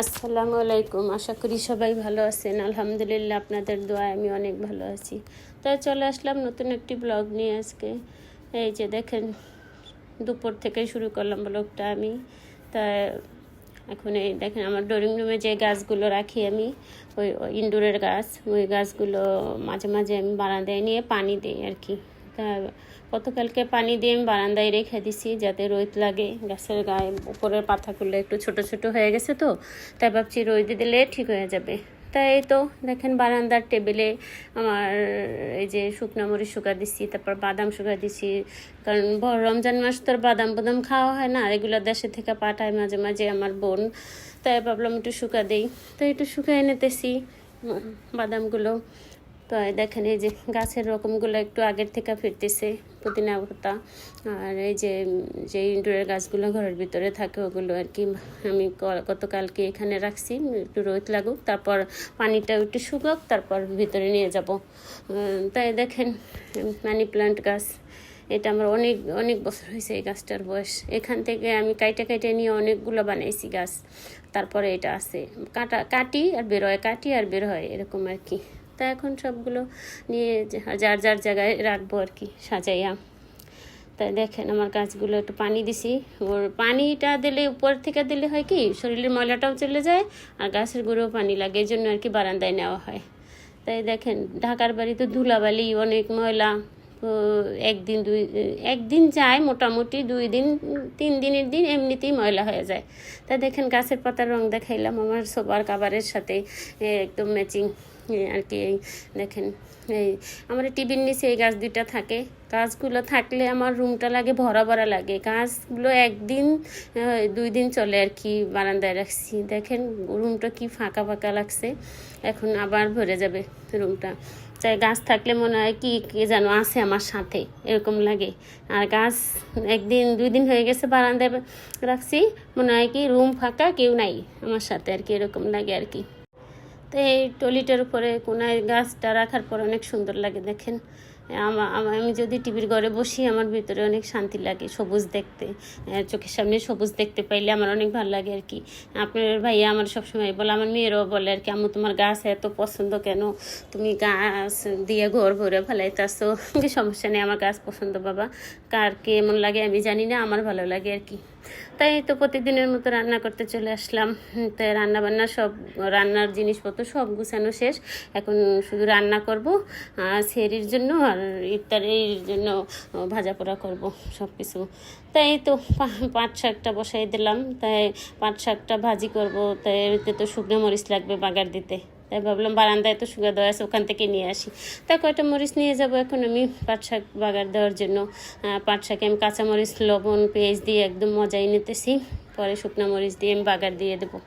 আসসালামু আলাইকুম। আশা করি সবাই ভালো আছেন। আলহামদুলিল্লাহ আপনাদের দোয়ায় আমি অনেক ভালো আছি। তাই চলে আসলাম নতুন একটি ব্লগ নিয়ে আজকে। এই যে দেখেন, দুপুর থেকে শুরু করলাম ব্লগটা আমি। তা এখন এই দেখেন, আমার ড্রয়িং রুমে যে গাছগুলো রাখি আমি, ওই ওই ইনডোরের গাছ, ওই গাছগুলো মাঝে মাঝে আমি বারান্দায় নিয়ে পানি দিই আর কি। তা গতকালকে পানি দিয়ে আমি বারান্দায় রেখে দিছি যাতে রোদ লাগে। গাছের গায়ে উপরের পাতাগুলো একটু ছোট ছোট হয়ে গেছে তো, তাই ভাবছি রোদে দিলে ঠিক হয়ে যাবে। তাই তো, দেখেন বারান্দার টেবিলে আমার এই যে শুকনো মরিচ শুকা দিছি, তারপর বাদাম শুকা দিছি। কারণ রমজান মাস তো বাদাম বাদাম খাওয়া হয় না এগুলো দেশে থেকে পাঠায় মাঝে মাঝে আমার বোন। তাই ভাবলাম একটু শুকা দেই। তো একটু শুকাই নিতেছি, বাদামগুলো। তো দেখেন, এই যে গাছের রকমগুলো একটু আগের থেকে ফিরতেছে, পুদিনা পাতা আর এই যে যে ইনডোরের গাছগুলো ঘরের ভিতরে থাকে, ওগুলো আর কি আমি গতকালকে এখানে রাখছি, একটু রোদ লাগুক, তারপর পানিটা একটু শুকাক, তারপর ভিতরে নিয়ে যাব। তাই দেখেন, মানি প্লান্ট গাছ, এটা আমার অনেক অনেক বছর হয়েছে এই গাছটার বয়স। এখান থেকে আমি কাইটে কাইটে নিয়ে অনেকগুলো বানাইছি গাছ, তারপরে এটা আছে। কাটা, কাটি আর বের হয়, কাটি আর বের হয়, এরকম আর কি। তা এখন সবগুলো নিয়ে যার যার জায়গায় রাখব আর কি, সাজাইয়া। তাই দেখেন আমার গাছগুলো একটু পানি দিছি। ওর পানিটা দিলে, উপর থেকে দিলে হয় কি, শরীরের ময়লাটাও চলে যায়, আর গাছের গুঁড়োও পানি লাগে এই জন্য আর কি বারান্দায় নেওয়া হয়। তাই দেখেন, ঢাকার বাড়িতে ধুলাবালি, অনেক ময়লা একদিন দুই, একদিন যায় মোটামুটি দুই দিন, তিন দিনের দিন এমনিতেই ময়লা হয়ে যায়। তা দেখেন গাছের পাতার রং দেখাইলাম, আমার সোবার কাবারের সাথে একদম ম্যাচিং আর কি দেখেন, এই আমার টিভির নিচে এই গাছ দুইটা থাকে। গাছগুলো থাকলে আমার রুমটা লাগে, ভরা ভরা লাগে। গাছগুলো একদিন দুই দিন চলে আর কি বারান্দায় রাখছি। দেখেন রুমটা কি ফাঁকা ফাঁকা লাগছে, এখন আবার ভরে যাবে রুমটা। চাই, গাছ থাকলে মনে হয় কি, কে যেন আছে আমার সাথে, এরকম লাগে। আর গাছ একদিন, দুই দিন হয়ে গেছে বারান্দায় রাখছি, মনে হয় কি রুম ফাঁকা, কেউ নাই আমার সাথে আর কি, এরকম লাগে আর কি। তো এই টলিটার উপরে কোনায় গাছটা রাখার পর অনেক সুন্দর লাগে, দেখেন। আমা- যদি টিভির ঘরে বসি, আমার ভিতরে অনেক শান্তি লাগে, সবুজ দেখতে। চোখের সামনে সবুজ দেখতে পাইলে আমার অনেক ভালো লাগে আর কি। আপনার ভাইয়া আমার সবসময় বলে, আমার মেয়েরাও বলে আর কি আমি তোমার গাছ এত পছন্দ কেন? তুমি গাছ দিয়ে ঘর ভরে ফেলাইতেছো। সমস্যা নেই, আমার গাছ পছন্দ, বাবা। কার কে এমন লাগে আমি জানি না, আমার ভালো লাগে আর কি। তাই তো প্রতিদিনের মতো রান্না করতে চলে আসলাম। তাই রান্না বান্না সব, রান্নার জিনিসপত্র সব গুছানো শেষ। এখন শুধু রান্না করব আর সেরির জন্য আর ইফতারির জন্য ভাজা পোড়া করব সব কিছু তাই তো পাট শাকটা বসাই দিলাম, তাই পাট শাকটা ভাজি করব, তাই এতে তো শুকনো মরিচ লাগবে বাগার দিতে। তাই ভাবলাম বারান্দায় তো সুগার দেওয়া আছে, ওখান থেকে নিয়ে আসি। তাই কয়টা মরিচ নিয়ে যাব এখন আমি পাট শাক বাগার দেওয়ার জন্য। পাট শাকে আমি কাঁচামরিচ, লবণ, পেঁয়াজ দিয়ে একদম মজাই নিতেছি। পরে শুকনো মরিচ দিয়ে আমি বাগার দিয়ে দেবো।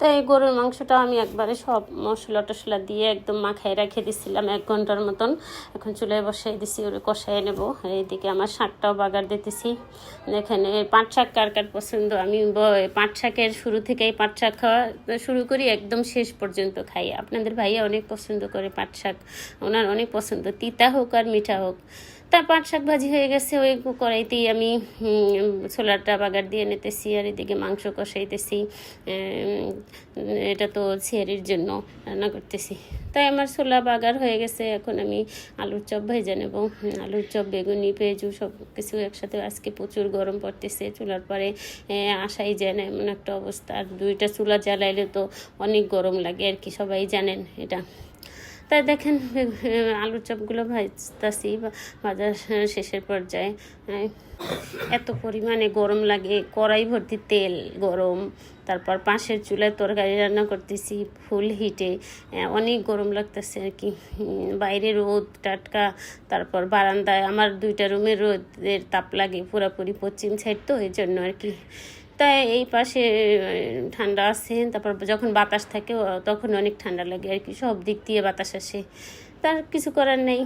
তাই এই গরুর মাংসটা আমি একবারে সব মশলা টশলা দিয়ে একদম মাখাই রেখে দিছিলাম এক ঘণ্টার মতন। এখন চুলায় বসাই দিছি, ওরে কষাই নেব। এইদিকে আমার শাকটাও বাগার দিতেছি। এখানে পাট শাক কার কার পছন্দ? আমি পাট শাকের শুরু থেকেই পাট শাক খাওয়া শুরু করি একদম শেষ পর্যন্ত খাই। আপনাদের ভাইয়া অনেক পছন্দ করে পাট শাক। ওনার অনেক পছন্দ, তিতা হোক আর মিঠা হোক। তার পাট শাক ভাজি হয়ে গেছে, ওই কড়াইতেই আমি ছোলাটা বাগার দিয়ে নিতেছি আর এদিকে মাংস কষাইতেছি এটা তো ছেড়ির জন্য রান্না করতেছি। তাই আমার ছোলা বাগার হয়ে গেছে, এখন আমি আলুর চপ ভেজে নেব। আলুর চপ, বেগুনি, পেঁয়াজু সব কিছু একসাথে, আজকে প্রচুর গরম পড়তেছে, চুলার পরে আসাই যায় না এমন একটা অবস্থা। আর দুইটা চুলা জ্বালাইলে তো অনেক গরম লাগে, আর কি সবাই জানেন এটা। তাই দেখেন আলুর চপগুলো ভাজতাছি ভাজার শেষের পর্যায়ে এত পরিমাণে গরম লাগে, কড়াই ভর্তি তেল গরম, তারপর পাশের চুলায় তরকারি রান্না করতেছি ফুল হিটে অনেক গরম লাগতেছে আর কি বাইরে রোদ, টাটকা, তারপর বারান্দায়, আমার দুইটা রুমের রোদের তাপ লাগে, পুরোপুরি পশ্চিম সাইড তো এই জন্য আর কি তাই এই পাশে ঠান্ডা আসে তারপর যখন বাতাস থাকে তখন অনেক ঠান্ডা লাগে আর কি। সব দিক দিয়ে বাতাস আসে। তার কিছু করার নেই।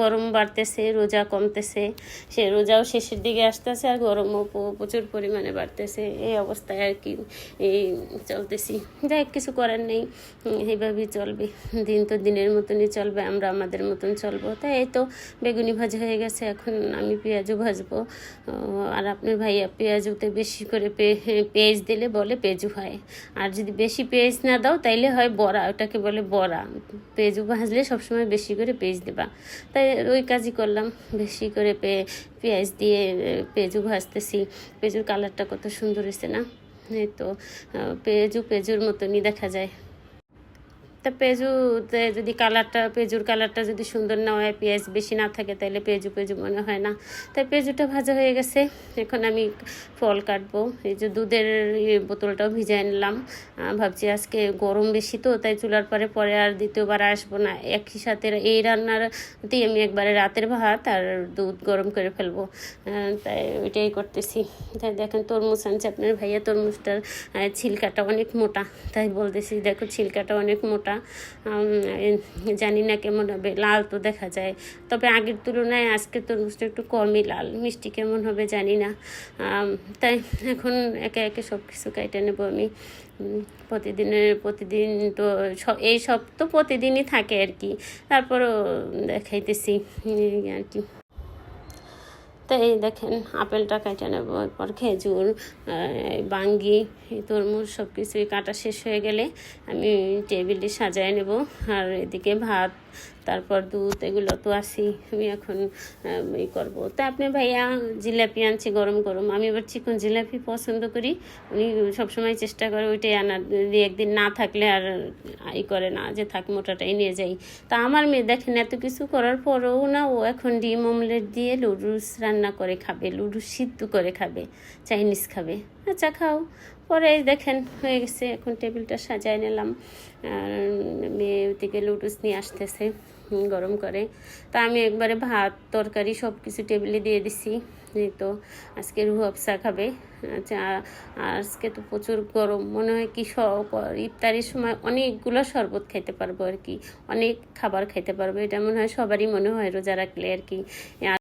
গরম বাড়তেছে, রোজা কমতেছে। সে রোজাও শেষের দিকে আসতেছে আর গরমও প্রচুর পরিমাণে বাড়তেছে। এই অবস্থায় আর কি, এই চলতেছি। যাই কিছু করার নেই। এইভাবেই চলবে। দিন তো দিনের মতনই চলবে, আমরা আমাদের মতন চলবো। তাই এই তো বেগুনি ভাজা হয়ে গেছে, এখন আমি পেঁয়াজও ভাজবো। আর আপনার ভাইয়া পেঁয়াজুতে বেশি করে পেঁয়াজ দিলে বলে পেঁজু হয়। আর যদি বেশি পেঁয়াজ না দাও, তাইলে হয় বড়া, ওটাকে বলে বড়া। পেঁয়াজু ভাজলে সবসময় বেশি করে পেঁয়াজ দেবা। তাই ওই কাজই করলাম, বেশি করে পে, পেঁয়াজ দিয়ে পেঁয়াজু ভাজতেছি। পেঁজুর কালারটা কত সুন্দর হয়েছে না? তো পেঁজু পেঁজুর মতনই দেখা যায়। তা পেঁজুতে যদি কালারটা, পেঁজুর কালারটা যদি সুন্দর না হয়, পেঁয়াজ বেশি না থাকে তাহলে পেঁজু পেঁজু মনে হয় না। তাই পেঁজুটা ভাজা হয়ে গেছে। এখন আমি ফল কাটবো। এই যে দুধের ইয়ে বোতলটাও ভিজাই নিলাম। ভাবছি আজকে গরম বেশি তো, তাই চুলার পরে পরে আর দ্বিতীয়বার আসব না। একই সাথে এই রান্নারতেই আমি একবারে রাতের ভাত আর দুধ গরম করে ফেলব। তাই ওইটাই করতেছি। তাই দেখেন তরমুজ আনছে। আপনার ভাইয়া তরমুজটার ছিলকাটা অনেক মোটা। তাই বলতেছি, দেখো ছিলকাটা অনেক মোটা। উম, জানি না কেমন হবে লাল তো দেখা যায়। তবে আগের তুলনায় আজকে তরমুজটা একটু কমই লাল মিষ্টি কেমন হবে জানি না। তাই এখন একে একে সব কিছু কেটে নেব আমি। প্রতিদিনের প্রতিদিন তো এই সব তো প্রতিদিনই থাকে আর কি। তারপরও দেখাইতেছি আর কি। তাই এই দেখেন আপেলটা কেটে নেব। এরপর খেজুর বাঙ্গি তরমুজ সব কিছুই কাটা শেষ হয়ে গেলে আমি টেবিলটি সাজায় নেব। আর এদিকে ভাত তারপর দুধ, এগুলো তো আসি আমি এখন ই করব। তা আপনি ভাইয়া জিলাপি আনছি গরম গরম। আমি এবার চিকন জিলাপি পছন্দ করি। উনি সবসময় চেষ্টা করে ওইটাই আনার। একদিন না থাকলে আর ই করে না, যে থাক মোটাটাই নিয়ে যাই। তা আমার মেয়ে দেখেন, এত কিছু করার পরেও না ও এখন ডিম অমলেট দিয়ে লুডুস রান্না করে খাবে লুডুস সিদ্ধ করে খাবে, চাইনিজ খাবে। আচ্ছা খাও। পরে দেখেন, হয়ে গেছে। এখন টেবিলটা সাজায় নিলাম। আর মেয়ে ওদিকে লুডুস নিয়ে আসতেছে। গরম করে। তা আমি একবারে ভাত, তরকারি সব কিছু টেবিলে দিয়ে দিছি। এই তো আজকে রুহ আফসা খাবে আচ্ছা আজকে তো প্রচুর গরম। মনে হয় কি ইফতারির সময় অনেকগুলো শরবত খাইতে পারব আর কি। অনেক খাবার খাইতে পারব। এটা মনে হয় সবারই মনে হয় রোজা রাখলে আর কি।